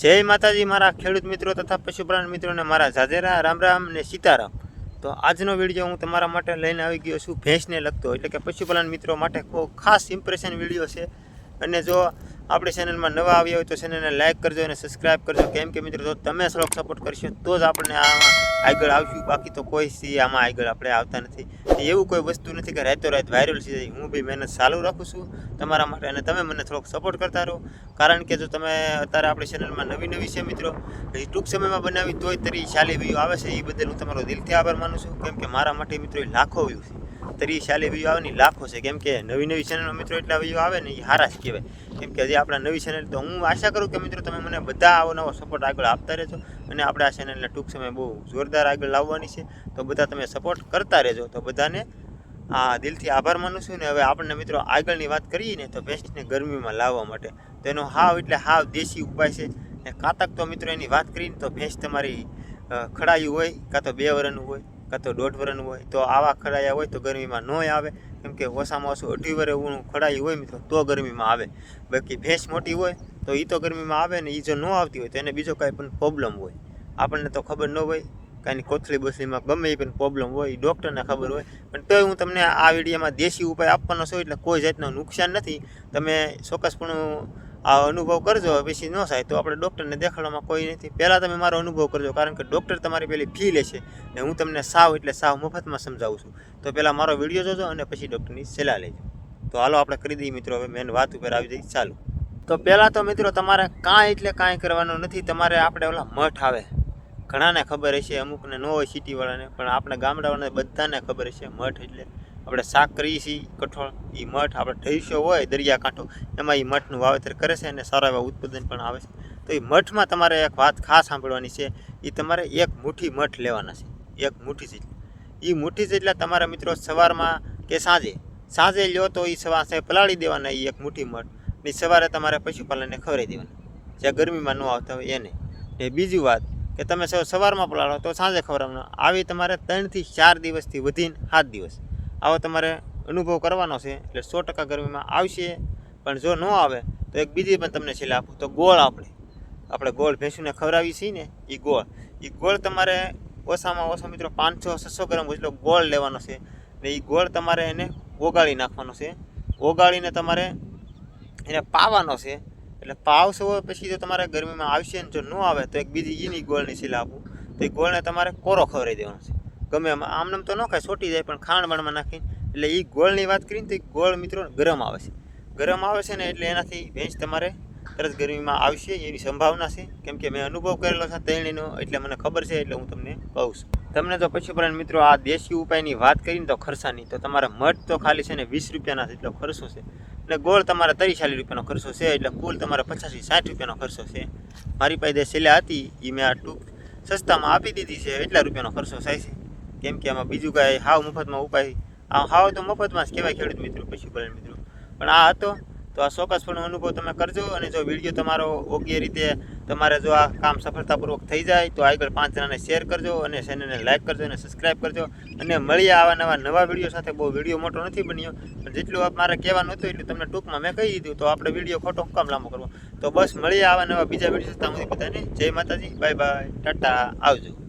જય માતાજી, મારા ખેડૂત મિત્રો તથા પશુપાલન મિત્રોને મારા જાજેરા, રામ રામ ને સીતારામ. તો આજનો વીડિયો હું તમારા માટે લઈને આવી ગયો છું ભેંસને લગતો. એટલે કે પશુપાલન મિત્રો માટે ખૂબ ખાસ ઇમ્પ્રેશન વીડિયો છે. અને જો આપણી ચેનલમાં નવા આવ્યા હોય તો ચેનલને લાઇક કરજો અને સબસ્ક્રાઇબ કરજો. કેમ કે મિત્રો, જો તમે સલોક સપોર્ટ કરશો તો જ આપણને આમાં આગળ આવશું, બાકી તો કોઈ સી આમાં આગળ આપણે આવતા નથી. એવું કોઈ વસ્તુ નથી કે રાતો રાત વાયરલ જાય હું બી મહેનત ચાલુ રાખું છું તમારા માટે અને તમે મને થોડોક સપોર્ટ કરતા રહો. કારણ કે જો તમે અત્યારે આપણી ચેનલમાં નવી નવી છે મિત્રો એ ટૂંક સમયમાં બનાવી તોય તરી ચાલી વ્યૂ આવે છે, એ બદલ હું તમારો દિલથી આભાર માનું છું. કેમ કે મારા માટે મિત્રો એ લાખો વ્યૂ છે. તરી શાલી વ્યૂ આવે ને લાખો છે. કેમ કે નવી નવી ચેનલનો મિત્રો એટલા વ્યૂ આવે ને એ હારા જ કહેવાય. કેમ કે હજી આપણા નવી ચેનલ તો હું આશા કરું કે મિત્રો તમે મને બધા આવો નવો સપોર્ટ આગળ આપતા રહેજો અને આપણે આ ચેનલને ટૂંક સમય બહુ જોરદાર આગળ લાવવાની છે. તો બધા તમે સપોર્ટ કરતા રહેજો. તો બધાને આ દિલથી આભાર માનું છું ને હવે આપણને મિત્રો આગળની વાત કરીએ ને તો ભેંસને ગરમીમાં લાવવા માટે. તો એનો હાવ એટલે હાવ દેશી ઉપાય છે. ને કાતક તો મિત્રો એની વાત કરીને તો ભેંસ તમારી ખડાયું હોય કાં તો બે વરણનું હોય. કાં તો દોઢ વરણનું હોય, તો આવા ખડાયા હોય તો ગરમીમાં ન આવે. કેમ કે ઓછામાં ઓછું અઢી વરે ઊણું ખડાયું હોય મિત્રો તો ગરમીમાં આવે. બાકી ભેંસ મોટી હોય તો એ તો ગરમીમાં આવે ને એ જો ન આવતી હોય તો એને બીજો કાંઈ પણ પ્રોબ્લેમ હોય. આપણને તો ખબર ન હોય, કાંઈ કોથળી બસલીમાં ગમે એ પણ પ્રોબ્લેમ હોય ડૉક્ટરને ખબર હોય. પણ તોય હું તમને આ વિડીયોમાં દેશી ઉપાય આપવાનો છું, એટલે કોઈ જાતનું નુકસાન નથી. તમે ચોક્કસપણું આ અનુભવ કરજો પછી ન થાય તો આપણે ડૉક્ટરને દેખાડવામાં કોઈ નથી. પહેલાં તમે મારો અનુભવ કરજો, કારણ કે ડૉક્ટર તમારી પેલી ફી લેશે ને હું તમને સાવ એટલે સાવ મફતમાં સમજાવું છું. તો પહેલાં મારો વીડિયો જોજો અને પછી ડૉક્ટરની સલાહ લેજો. તો હાલો આપણે કરી દઈએ મિત્રો, હવે મેન વાત ઉપર આવી જઈએ. ચાલુ. તો પહેલાં તો મિત્રો તમારે કાંઈ એટલે કાંઈ કરવાનું નથી. તમારે આપણે ઓલા મઠ આવે. ઘણાને ખબર હશે, અમુકને ન હોય સિટીવાળાને, પણ આપણે ગામડાવાળાને બધાને ખબર હશે મઠ એટલે આપણે શાક કરીએ છીએ, કઠોળ એ મઠ આપણે ઢૈસો હોય, દરિયાકાંઠો, એમાં એ મઠનું વાવેતર કરે છે અને સારા એવા ઉત્પાદન પણ આવે છે. તો એ મઠમાં તમારે એક વાત ખાસ સાંભળવાની છે એ તમારે એક મુઠ્ઠી મઠ લેવાના છે, એક મુઠ્ઠી જેટલી. એ મુઠ્ઠી જેટલા તમારા મિત્રો સવારમાં કે સાંજે સાંજે લ્યો તો એ સવાર પલાળી દેવાના એ એક મુઠ્ઠી મઠ, ને સવારે તમારે પશુપાલનને ખવડાવી દેવાના, જ્યાં ગરમીમાં ન આવતા હોય એને. ને બીજી વાત કે તમે સવ સવારમાં પલાળો તો સાંજે ખવડાવવાનો, આવી તમારે ત્રણથી ચાર દિવસથી વધીને સાત દિવસ. આવો તમારે અનુભવ કરવાનો છે. એટલે સો ટકા ગરમીમાં આવશે, પણ જો ન આવે, તો એક બીજી પણ તમને છેલ્લે આપું. તો ગોળ આપણે. આપણે ગોળ ભેંસુને ખવડાવી છીએ ને એ ગોળ. એ ગોળ તમારે ઓછામાં ઓછો મિત્રો પાંચસો, છસો ગ્રામ જેટલો ગોળ લેવાનો છે. ને એ ગોળ તમારે એને ઓગાળી નાખવાનો છે. ઓગાળીને તમારે એને પાવાનો છે. એટલે પાવશો પછી જો તમારે ગરમીમાં આવશે ને જો ન આવે, તો એક બીજી એની ગોળની શીલા આપું. તો એ ગોળને તમારે કોરો ખવડાવી દેવાનો છે. ગમે આમનામ તો ન ખાય છોટી જાય, પણ ખાંડ બાણમાં નાખીને, એટલે એ ગોળની વાત કરીને તો એ ગોળ મિત્રો ગરમ આવે છે. ગરમ આવે છે ને એટલે એનાથી ભેંસ તમારે તરત ગરમીમાં આવશે, એની સંભાવના છે. કેમ કે મેં અનુભવ કરેલો છે તેણીનો, એટલે મને ખબર છે, એટલે હું તમને કહું છું. તમને તો પશુપાલન મિત્રો આ દેશી ઉપાયની વાત કરીને તો ખર્ચાની, તો તમારા મઠ તો ખાલી છે ને વીસ રૂપિયાના એટલો ખર્ચો છે. અને ગોળ તમારે ત્રીસ ચાલીસ રૂપિયાનો ખર્ચો છે, એટલે કુલ તમારે પચાસથી સાઠ રૂપિયાનો ખર્ચો છે. મારી પાસે જે સેલા હતી એ મેં આ ટૂંક સસ્તામાં આપી દીધી છે, એટલા રૂપિયાનો ખર્ચો થાય છે. કેમ કે આમાં બીજું કાંઈ હાવ મફતમાં ઉપાય આ હાવ તો મફતમાં જ કહેવાય ખેડૂત મિત્રો પશુપાલન મિત્રો. પણ આ હતો, તો આ ચોક્કસપણે અનુભવ તમે કરજો અને જો વીડિયો તમારો યોગ્ય રીતે તમારે જો આ કામ સફળતાપૂર્વક થઈ જાય, તો આગળ પાંચ જણાને શેર કરજો અને ચેનલને લાઇક કરજો અને સબસ્ક્રાઇબ કરજો. અને મળીએ આવા નવા નવા વીડિયો સાથે. બહુ વીડિયો મોટો નથી બન્યો, પણ જેટલું મારે કહેવાનું હતું એટલું તમને ટૂંકમાં મેં કહી દીધું, તો આપણે વીડિયો ખોટો કામ લાંબો કરવો. તો બસ મળીએ આવા નવા બીજા વીડિયો સાથે. બધાને જય માતાજી, બાય બાય, ટાટા, આવજો.